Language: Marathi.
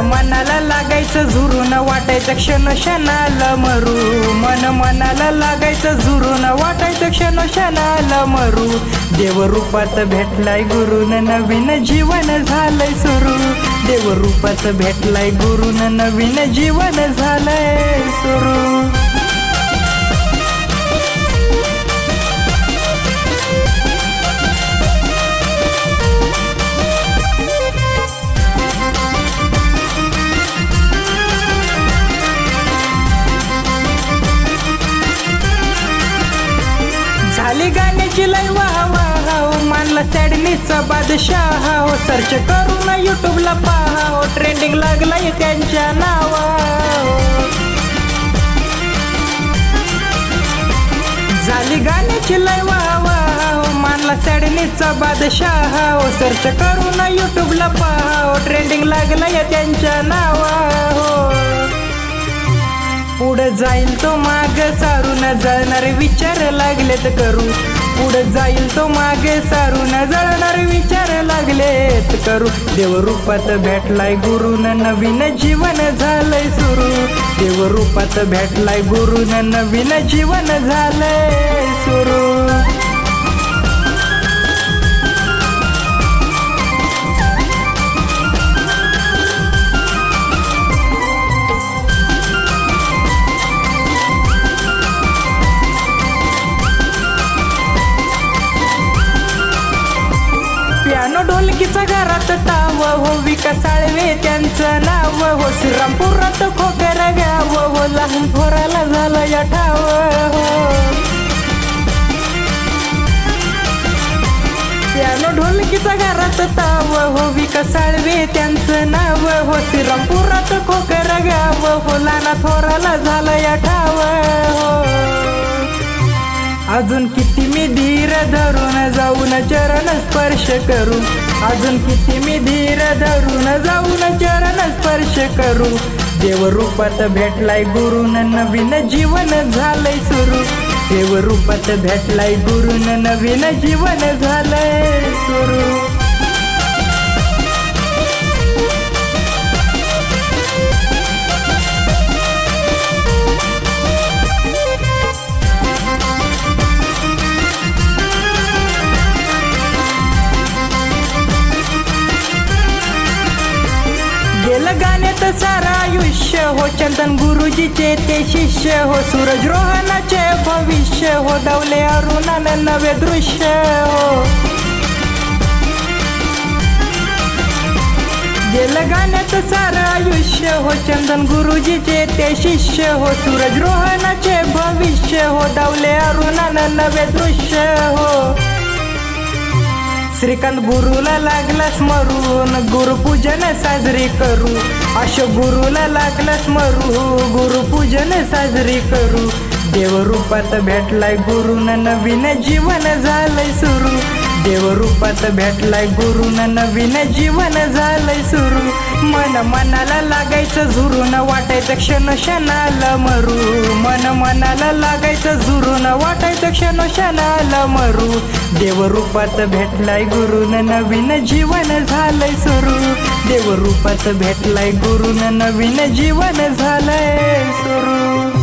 मनाला लागायचं झुरून वाटायचं क्षण क्षणाला मरू. मन मनाला लागायचं झुरून वाटायचं क्षण क्षणाला मरू. देवरूपात भेटलाय गुरुन नवीन जीवन झालंय सुरू. देवरूपात भेटलाय गुरुन नवीन जीवन झालंय सुरू. गाण्याची लय वाहाव वाह मानला सॅडनीचा बादशाह हो सर्च करून युट्यूबला पाहाव. ट्रेंडिंग लागलाय त्यांच्या नावा झाली गाण्याची लय वाहाव हो मानला सॅडनीचा बादशाह हो सर्च करून युट्यूबला पाहाव. ट्रेंडिंग लागलाय त्यांच्या नावा हो पुढं जाईल तो माग सारून जळणारे विचार लागलेत करू. पुढं जाईल तो मागे सारून जळणारे विचार लागलेत करू. देवरूपात भेटलाय गुरुन नवीन जीवन झालंय सुरू. देवरूपात भेटलाय गुरुन नवीन जीवन झालंय सुरू. पियानो घरात ताव हो विकासाळवे त्यांचं नाव हो श्रीरामपुरात खोकर व्याव हो लहान हो हो हो थोराला झालं या ठाव. हो पियानो ढोलकीचा घरात ताव हो विकास साळवे त्यांचं नाव हो श्रीरामपुरात खोकर गाव हो लहान थोराला झालं या ठाव. हो अजून किती मी धीर धरून जाऊन चरण स्पर्श करू. अजून किती मी धीर धरून जाऊन चरण स्पर्श करू. देवरूपात भेटलाय गुरुन नवीन जीवन झालंय सुरू. देवरूपात भेटलाय गुरुन नवीन जीवन झालंय. सारा आयुष्य हो चंदन गुरुजीचे ते शिष्य हो सूरज रोहनाचे भविष्य हो डवले अरुणान नवे दृश्य हो. गेलं गाण्याचं सारं आयुष्य हो चंदन गुरुजीचे ते शिष्य हो सूरज रोहनाचे भविष्य हो डावले अरुणान नवे दृश्य हो. श्रीकांत गुरुला लागला स्मरून गुरुपूजन साजरी करू. अशो गुरुला लागला स्मरू गुरुपूजन साजरी करू. देवरूपात भेटलाय गुरुन नवीन जीवन झालंय सुरू. देवरूपात भेटलाय गुरुन नवीन जीवन झालंय सुरू. मन मनाला लागायचं झुरून वाटायचं क्षण क्षणाला मरू. मन मनाला लागायचं झुरून वाटायचं क्षण क्षणाला मरू. देवरूपात भेटलाय गुरुन नवीन जीवन झालंय सुरू. देवरूपात भेटलाय गुरुन नवीन जीवन झालंय सुरू.